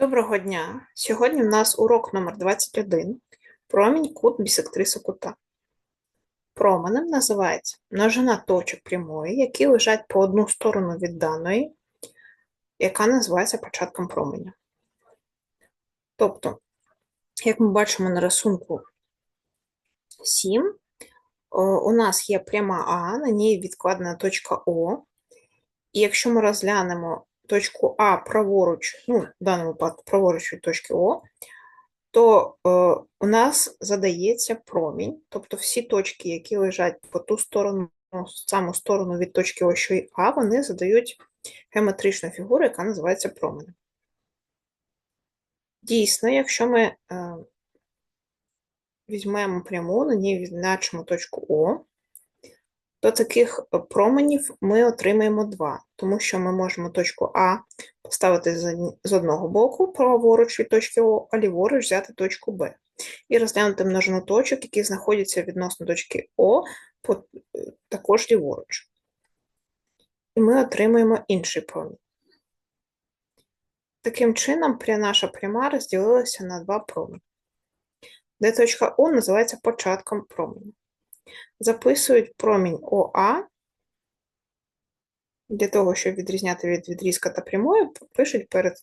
Доброго дня! Сьогодні в нас урок номер 21 промінь кут бісектриси кута. Променем називається множина точок прямої, які лежать по одну сторону від даної, яка називається початком променя. Тобто, як ми бачимо на рисунку 7, у нас є пряма А, на ній відкладена точка О, і якщо ми розглянемо точку А праворуч, ну, в даному випадку праворуч від точки О, то е, у нас задається промінь, тобто всі точки, які лежать по ту сторону, саму сторону від точки О, що і А, вони задають геометричну фігуру, яка називається променем. Дійсно, якщо ми е, візьмемо пряму, на ній відзначимо точку О, до таких е, променів ми отримаємо два, тому що ми можемо точку А поставити з одного боку, праворуч від точки О, а ліворуч взяти точку Б. І розглянути множину точок, які знаходяться відносно точки О, е, також ліворуч. І ми отримаємо інший промінь. Таким чином, наша пряма розділилася на два промені, де точка О називається початком променя записують промінь ОА. Для того, щоб відрізняти від відрізка та прямої, пишуть перед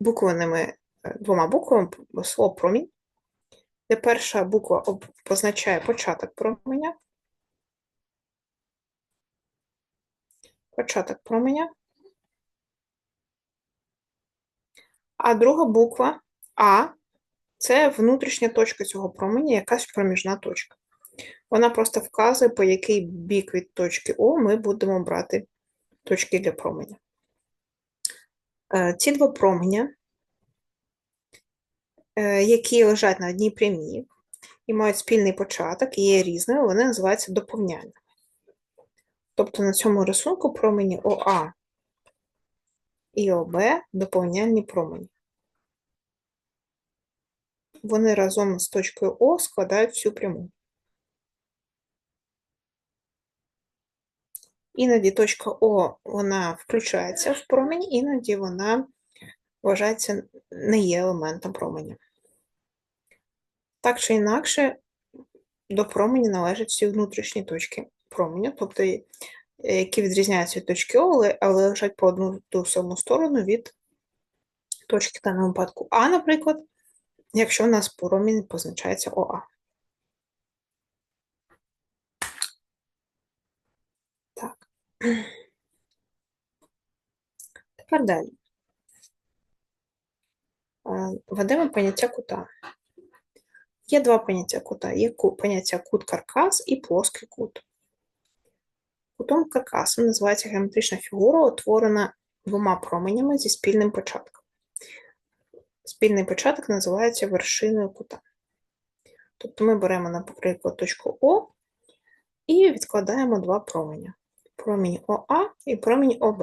буквеними е, двома буквами слово промінь, де перша буква позначає початок променя. Початок променя. А друга буква А це внутрішня точка цього променя, якась проміжна точка. Вона просто вказує, по який бік від точки О ми будемо брати точки для променя. Е, ці два променя, е, які лежать на одній прямій і мають спільний початок є різними, вони називаються доповняльними. Тобто на цьому рисунку промені ОА і ОБ доповняльні промені. Вони разом з точкою О складають всю пряму. Іноді точка О вона включається в промінь, іноді вона вважається не є елементом променя. Так чи інакше, до променя належать всі внутрішні точки променя, тобто які відрізняються від точки О, але лежать по одну ту саму сторону від точки в даному випадку А, наприклад, якщо у нас промінь позначається ОА. Тепер далі. Ведемо поняття кута. Є два поняття кута. Є поняття кут каркас і плоский кут. Кутом каркасом називається геометрична фігура, утворена двома променями зі спільним початком. Спільний початок називається вершиною кута. Тобто ми беремо, наприклад, точку О і відкладаємо два променя промінь ОА і промінь ОБ.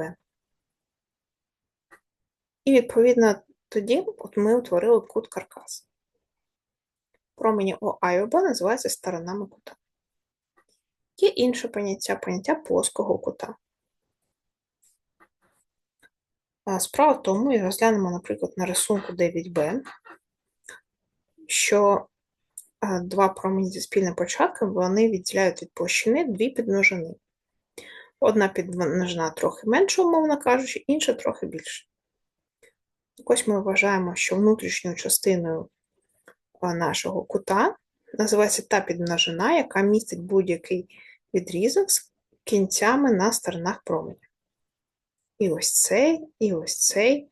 І, відповідно, тоді от ми утворили кут каркас. Промені ОА і ОБ називаються сторонами кута. Є інше поняття поняття плоского кута. Справа в тому, і розглянемо, наприклад, на рисунку 9b, що два промені зі спільним початком вони відділяють від площини дві підмножини. Одна підмножена трохи менше, умовно кажучи, інша трохи більше. Так ось ми вважаємо, що внутрішньою частиною нашого кута називається та підмножина, яка містить будь-який відрізок з кінцями на сторонах променя. І ось цей, і ось цей.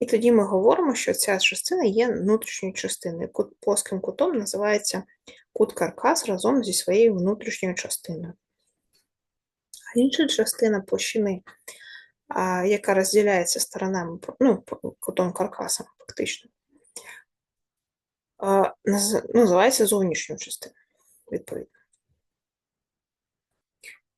І тоді ми говоримо, що ця частина є внутрішньою частиною. Кут, плоским кутом називається кут каркас разом зі своєю внутрішньою частиною інша частина площини, яка розділяється сторонами, ну, кутом каркаса, фактично, називається зовнішньою частиною, відповідно.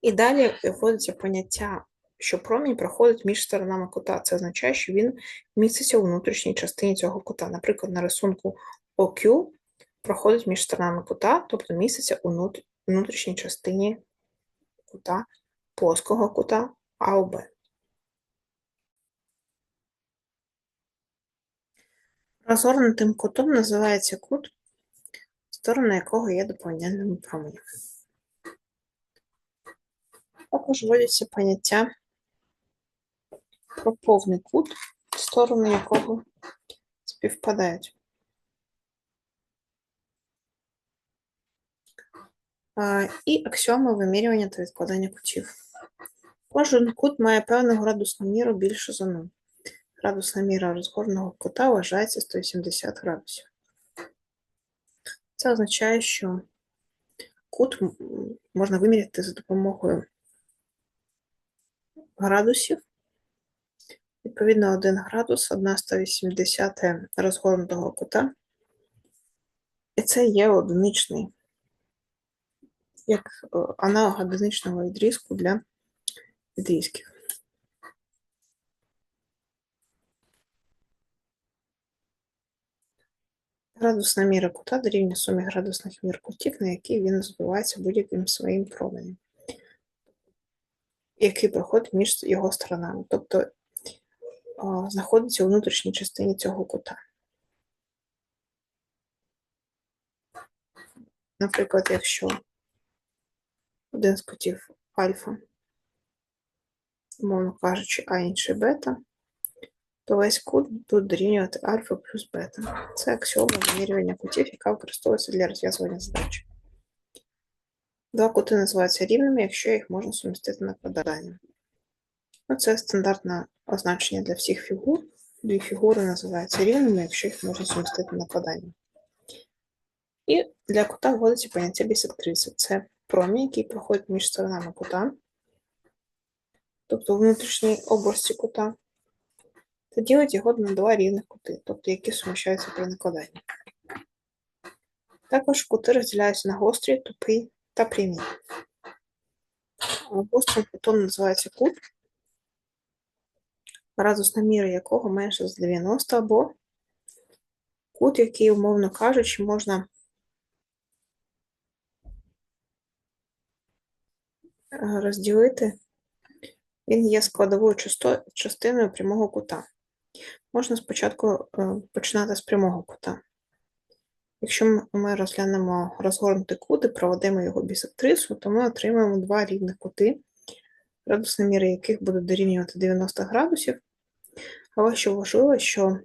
І далі вводиться поняття, що промінь проходить між сторонами кута. Це означає, що він міститься у внутрішній частині цього кута. Наприклад, на рисунку OQ проходить між сторонами кута, тобто міститься у внутрішній частині кута плоского кута АОБ. Розгорнутим кутом називається кут, сторони якого є доповненними променями. Також вводяться поняття про повний кут, сторони якого співпадають. І аксіоми вимірювання та відкладання кутів. Кожен кут має певну градусну міру більше за 0. Градусна міра розгорного кута вважається 180 градусів. Це означає, що кут можна виміряти за допомогою градусів. Відповідно, 1 градус, 1 180 розгорнутого кута. І це є одиничний, як е, аналог одиничного відрізку для відрізків. Градусна міра кута дорівнює сумі градусних мір кутів, на які він збивається будь-яким своїм променем, який проходить між його сторонами, тобто о, знаходиться у внутрішній частині цього кута. Наприклад, якщо один з кутів альфа, умовно кажучи, а інший бета, то весь кут буде дорівнювати альфа плюс бета. Це аксіома вимірювання кутів, яка використовується для розв'язування задач. Два кути називаються рівними, якщо їх можна сумістити накладанням. Ну, Це стандартне означення для всіх фігур. Дві фігури називаються рівними, якщо їх можна сумістити накладанням. І для кута вводиться поняття бісектриси. Це промінь, який проходить між сторонами кута, тобто в внутрішній області кута та ділить його на два рівних кути, тобто які суміщаються при накладанні. Також кути розділяються на гострі, тупі та прямі. Гострим кутом називається кут, радусна міра якого менше за 90, або кут, який, умовно кажучи, можна розділити, він є складовою частиною прямого кута. Можна спочатку е, починати з прямого кута. Якщо ми розглянемо розгорнутий кут і проведемо його бісектрису, то ми отримаємо два рівних кути, градусна міра яких буде дорівнювати 90 градусів. Але що важливо, що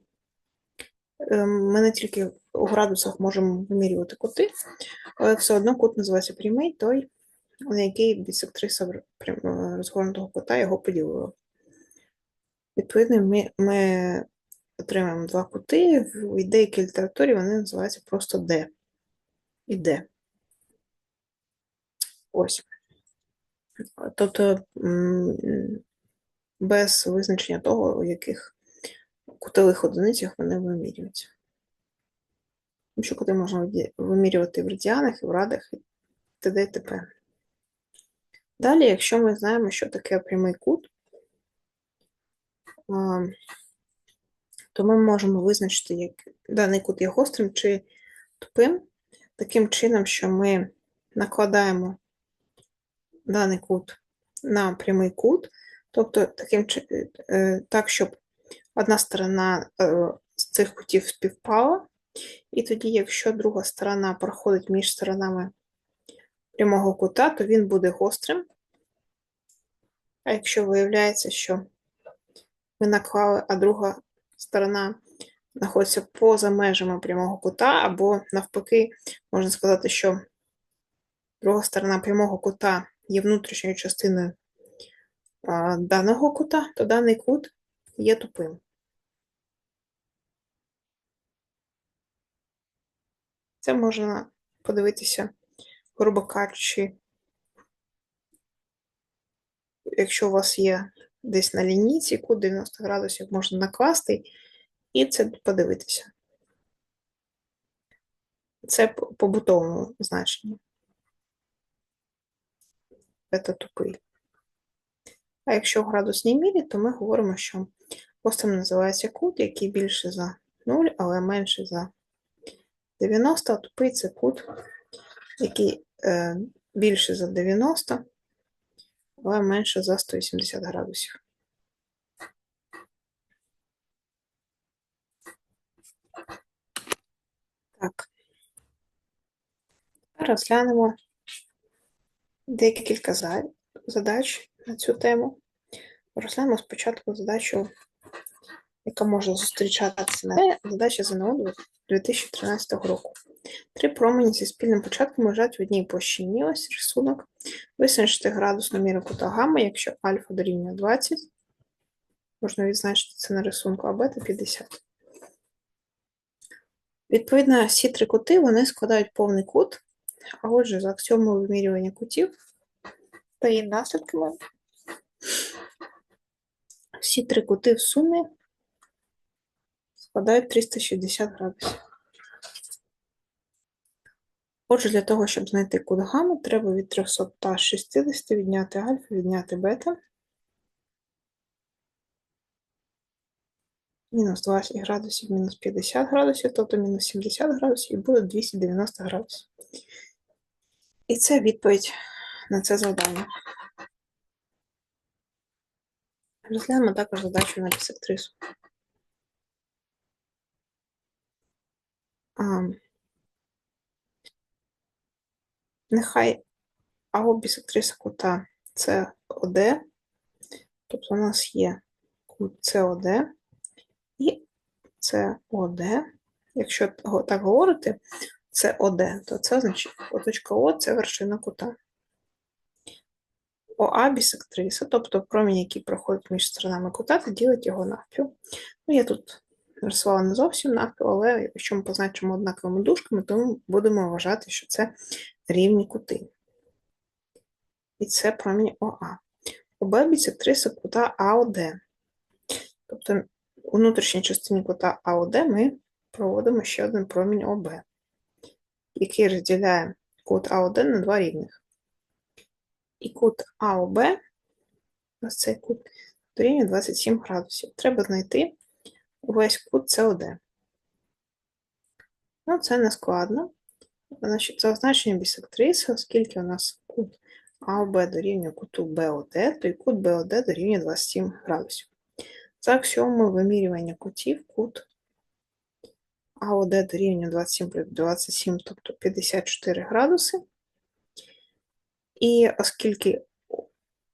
е, ми не тільки у градусах можемо вимірювати кути, але все одно кут називається прямий, той, на який бісектриса розгорнутого кута його поділила. Відповідно, ми, ми отримаємо два кути, в деякій літературі вони називаються просто D і D. Ось. Тобто без визначення того, у яких кутових одиницях вони вимірюються. Тому що кути можна вимірювати в радіанах, і в радах, і т.д. і т.п. Далі, якщо ми знаємо, що таке прямий кут, то ми можемо визначити, як даний кут є гострим чи тупим, таким чином, що ми накладаємо даний кут на прямий кут, тобто таким е, так, щоб одна сторона е, з цих кутів співпала, і тоді, якщо друга сторона проходить між сторонами прямого кута, то він буде гострим. А якщо виявляється, що ми наклали, а друга сторона знаходиться поза межами прямого кута, або, навпаки, можна сказати, що друга сторона прямого кута є внутрішньою частиною даного кута, то даний кут є тупим. Це можна подивитися, грубо кажучи, якщо у вас є десь на лінійці, кут 90 градусів можна накласти і це подивитися. Це по побутовому значенні. Це тупий. А якщо в градусній мірі, то ми говоримо, що гострим називається кут, який більше за 0, але менше за 90, а тупий це кут, який е, більше за 90, але менше за 180 градусів. Так, тепер розглянемо декілька задач на цю тему. Розглянемо спочатку задачу, яка може зустрічатися на задача ЗНО 2013 року. Три промені зі спільним початком лежать в одній площині. Ось рисунок. Визначити градусну міру кута гамма, якщо альфа дорівнює 20. Можна відзначити це на рисунку, а бета 50. Відповідно, всі три кути вони складають повний кут, а отже, за аксіомою вимірювання кутів та її наслідками всі три кути в сумі складають 360 градусів. Отже, для того, щоб знайти кут гамма, треба від 360 відняти альфа, відняти бета. Мінус 20 градусів, мінус 50 градусів, тобто мінус 70 градусів, і буде 290 градусів. І це відповідь на це завдання. Розглянемо також задачу на бісектрису. А, нехай АО бісектриса кута СОД, тобто у нас є кут СОД і СОД. Якщо так говорити, СОД, то це означає точка О це вершина кута. ОА бісектриса, тобто промінь, який проходить між сторонами кута, та ділить його навпіл. Ну, я тут нарисувала не зовсім навпіл, але якщо ми позначимо однаковими дужками, то ми будемо вважати, що це рівні кути. І це промінь ОА. ОБ бісектриса кута АОД. Тобто у внутрішній частині кута АОД ми проводимо ще один промінь ОБ, який розділяє кут АОД на два рівних. І кут АОБ, ось цей кут, дорівнює 27 градусів. Треба знайти увесь кут СОД. Ну, це не складно. Значить, за означення бісектриси, оскільки у нас кут АОБ дорівнює куту БОД, то і кут БОД дорівнює 27 градусів. За аксіомою вимірювання кутів, кут АОД дорівнює 27 плюс 27, тобто 54 градуси. І оскільки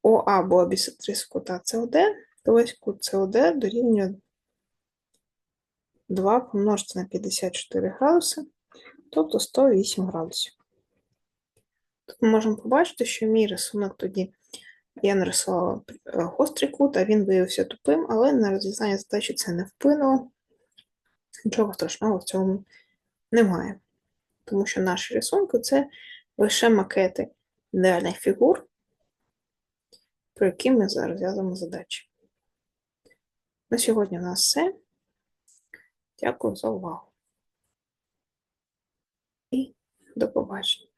ОА була бісектриса кута СОД, то весь кут СОД дорівнює 2 помножити на 54 градуси, тобто 108 градусів. Тут ми можемо побачити, що мій рисунок тоді я нарисувала гострий кут, а він виявився тупим, але на розв'язання задачі це не вплинуло. Нічого страшного в цьому немає. Тому що наші рисунки це лише макети ідеальних фігур, про які ми зараз розв'язуємо задачі. На сьогодні у нас все. Дякую за увагу. І до побачення.